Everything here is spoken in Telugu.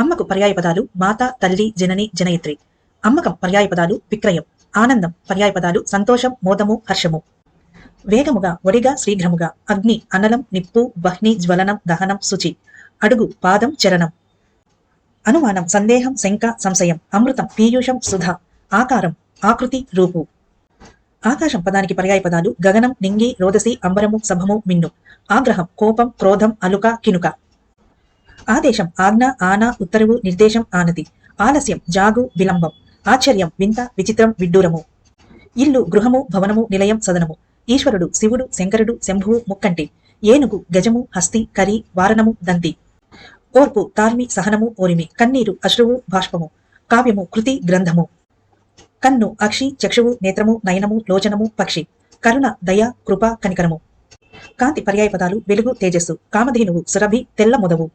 అమ్మకు పర్యాయ పదాలు మాత తల్లి జనని జనయిత్రి. అమ్మకం పర్యాయ పదాలు విక్రయం. ఆనందం పర్యాయ పదాలు సంతోషం మోదము హర్షము. వేగముగా ఒడిగా శీఘ్రముగా. అగ్ని అనలం నిప్పు వహ్ని జ్వలనం దహనం శుచి. అడుగు పాదం చరణం. అనుమానం సందేహం శంక సంశయం. అమృతం పీయూషం సుధ. ఆకారం ఆకృతి రూపు. ఆకాశం పదానికి పర్యాయ పదాలు గగనం నింగి రోదసి అంబరము సభము మిన్ను. ఆగ్రహం కోపం క్రోధం అలుక కినుక. ఆదేశం ఆజ్ఞ ఆన ఉత్తరువు నిర్దేశం ఆనతి. ఆలస్యం జాగు విలంబం. ఆశ్చర్యం వింత విచిత్రం విడ్డూరము. ఇల్లు గృహము భవనము నిలయం సదనము. ఈశ్వరుడు శివుడు శంకరుడు శంభువు ముక్కంటి. ఏనుగు గజము హస్తి కరి వారణము దంతి. ఓర్పు తార్మి సహనము ఓరిమి. కన్నీరు అశ్రువు బాష్పము. కావ్యము కృతి గ్రంథము. కన్ను అక్షి చక్షువు నేత్రము నయనము లోచనము పక్షి. కరుణ దయ కృప కనికరము. కాంతి పర్యాయ పదాలు వెలుగు తేజస్సు. కామధేనువు సురభి తెల్ల మొదవు